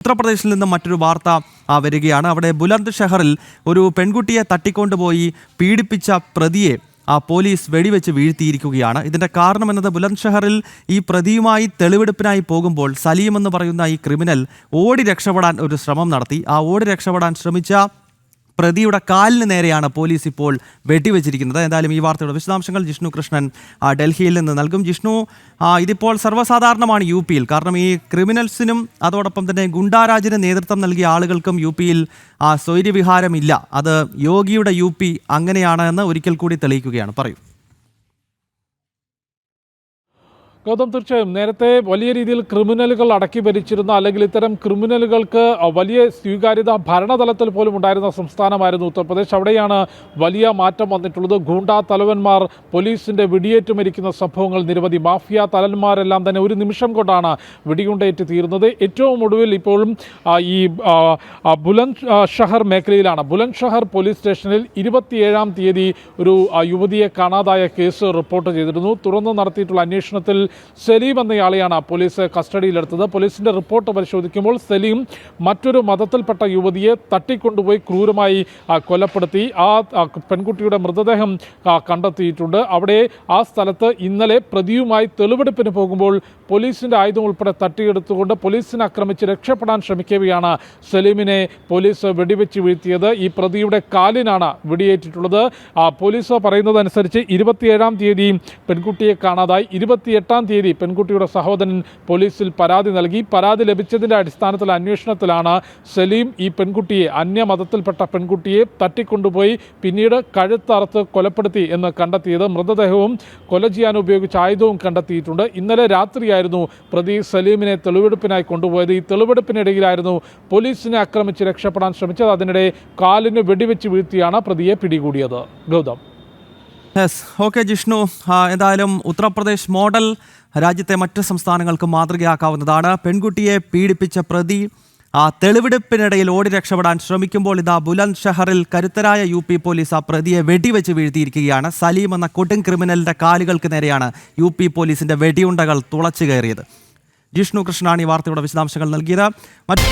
ഉത്തർപ്രദേശിൽ നിന്ന് മറ്റൊരു വാർത്ത വരികയാണ്. അവിടെ ബുലന്ദ് ഷഹറിൽ ഒരു പെൺകുട്ടിയെ തട്ടിക്കൊണ്ടുപോയി പീഡിപ്പിച്ച പ്രതിയെ ആ പോലീസ് വെടിവെച്ച് വീഴ്ത്തിയിരിക്കുകയാണ്. ഇതിന്റെ കാരണം എന്നത് ബുലന്ദ് ഷഹറിൽ ഈ പ്രതിയുമായി തെളിവെടുപ്പിനായി പോകുമ്പോൾ സലീം എന്ന് പറയുന്ന ഈ ക്രിമിനൽ ഓടി രക്ഷപ്പെടാൻ ഒരു ശ്രമം നടത്തി. ആ ഓടി രക്ഷപ്പെടാൻ ശ്രമിച്ച പ്രതിയുടെ കാലിന് നേരെയാണ് പോലീസ് ഇപ്പോൾ വെടിവെച്ചിരിക്കുന്നത്. എന്തായാലും ഈ വാർത്തയുടെ വിശദാംശങ്ങൾ ജിഷ്ണു കൃഷ്ണൻ ഡൽഹിയിൽ നിന്ന് നൽകും. ജിഷ്ണു ഇതിപ്പോൾ സർവസാധാരണമാണ് യു പിയിൽ. കാരണം ഈ ക്രിമിനൽസിനും അതോടൊപ്പം തന്നെ ഗുണ്ടാരാജിന് നേതൃത്വം നൽകിയ ആളുകൾക്കും യു പിയിൽ സ്വൈര്യവിഹാരമില്ല. അത് യോഗിയുടെ യു പി അങ്ങനെയാണ് എന്ന് ഒരിക്കൽ കൂടി തെളിയിക്കുകയാണ്. പറയൂ. ഗൗതം തീർച്ചയായും. നേരത്തെ വലിയ രീതിയിൽ ക്രിമിനലുകൾ അടക്കി ഭരിച്ചിരുന്ന അല്ലെങ്കിൽ ഇത്തരം ക്രിമിനലുകൾക്ക് വലിയ സ്വീകാര്യത ഭരണതലത്തിൽ പോലും ഉണ്ടായിരുന്ന സംസ്ഥാനമായിരുന്നു ഉത്തർപ്രദേശ്. അവിടെയാണ് വലിയ മാറ്റം വന്നിട്ടുള്ളത്. ഗൂണ്ടാ തലവന്മാർ പോലീസിന്റെ വെടിയേറ്റ് മരിക്കുന്ന സംഭവങ്ങൾ നിരവധി. മാഫിയ തലന്മാരെല്ലാം തന്നെ ഒരു നിമിഷം കൊണ്ടാണ് വെടിയുണ്ടേറ്റ് തീരുന്നത്. ഏറ്റവും ഒടുവിൽ ഇപ്പോഴും ഈ ബുലന്ദ് ഷഹർ മേഖലയിലാണ്. ബുലന്ദ് ഷഹർ പോലീസ് സ്റ്റേഷനിൽ ഇരുപത്തിയേഴാം തീയതി ഒരു യുവതിയെ കാണാതായ കേസ് റിപ്പോർട്ട് ചെയ്തിരുന്നു. തുടർന്ന് നടത്തിയിട്ടുള്ള അന്വേഷണത്തിൽ സലീം എന്നയാളെയാണ് പോലീസ് കസ്റ്റഡിയിലെടുത്തത്. പോലീസിന്റെ റിപ്പോർട്ട് പരിശോധിക്കുമ്പോൾ സലീം മറ്റൊരു മതത്തിൽപ്പെട്ട യുവതിയെ തട്ടിക്കൊണ്ടുപോയി ക്രൂരമായി കൊലപ്പെടുത്തി. ആ പെൺകുട്ടിയുടെ മൃതദേഹം കണ്ടെത്തിയിട്ടുണ്ട്. അവിടെ ആ സ്ഥലത്ത് ഇന്നലെ പ്രതിയുമായി തെളിവെടുപ്പിന് പോകുമ്പോൾ പോലീസിന്റെ ആയുധം ഉൾപ്പെടെ തട്ടിയെടുത്തുകൊണ്ട് പോലീസിനെ ആക്രമിച്ച് രക്ഷപ്പെടാൻ ശ്രമിക്കവെയാണ് സലീമിനെ പോലീസ് വെടിവെച്ച് വീഴ്ത്തിയത്. ഈ പ്രതിയുടെ കാലിനാണ് വെടിയേറ്റിട്ടുള്ളത്. പോലീസ് പറയുന്നതനുസരിച്ച് ഇരുപത്തിയേഴാം തീയതി പെൺകുട്ടിയെ കാണാതായി. ഇരുപത്തിയെട്ടാം തീയതി പെൺകുട്ടിയുടെ സഹോദരൻ പോലീസിൽ പരാതി നൽകി. പരാതി ലഭിച്ചതിന്റെ അടിസ്ഥാനത്തിൽ അന്വേഷണത്തിലാണ് സലീം ഈ പെൺകുട്ടിയെ അന്യമതത്തിൽപ്പെട്ട പെൺകുട്ടിയെ തട്ടിക്കൊണ്ടുപോയി പിന്നീട് കഴുത്തറുത്ത് കൊലപ്പെടുത്തി എന്ന് കണ്ടെത്തിയത്. മൃതദേഹവും കൊല ചെയ്യാൻ ഉപയോഗിച്ച ആയുധവും കണ്ടെത്തിയിട്ടുണ്ട്. ഇന്നലെ രാത്രിയായിരുന്നു പ്രതി സലീമിനെ തെളിവെടുപ്പിനായി കൊണ്ടുപോയത്. ഈ തെളിവെടുപ്പിനിടയിലായിരുന്നു പോലീസിനെ ആക്രമിച്ച് രക്ഷപ്പെടാൻ ശ്രമിച്ചത്. അതിനിടെ കാലിന് വെടിവെച്ച് വീഴ്ത്തിയാണ് പ്രതിയെ പിടികൂടിയത്. ഗൗതം. യെസ് ഓക്കെ ജിഷ്ണു എന്തായാലും ഉത്തർപ്രദേശ് മോഡൽ രാജ്യത്തെ മറ്റ് സംസ്ഥാനങ്ങൾക്ക് മാതൃകയാക്കാവുന്നതാണ്. പെൺകുട്ടിയെ പീഡിപ്പിച്ച പ്രതി ആ തെളിവെടുപ്പിനിടയിൽ ഓടി രക്ഷപ്പെടാൻ ശ്രമിക്കുമ്പോൾ ഇതാ ബുലന്ദ് ഷഹറിൽ കരുത്തരായ യു പി പോലീസ് ആ പ്രതിയെ വെടിവെച്ച് വീഴ്ത്തിയിരിക്കുകയാണ്. സലീം എന്ന കൊടും ക്രിമിനലിന്റെ കാലുകൾക്ക് നേരെയാണ് യു പി പോലീസിന്റെ വെടിയുണ്ടകൾ തുളച്ചു കയറിയത്. ജിഷ്ണു കൃഷ്ണാണ് ഈ വാർത്തയുടെ വിശദാംശങ്ങൾ നൽകിയത്. മറ്റ്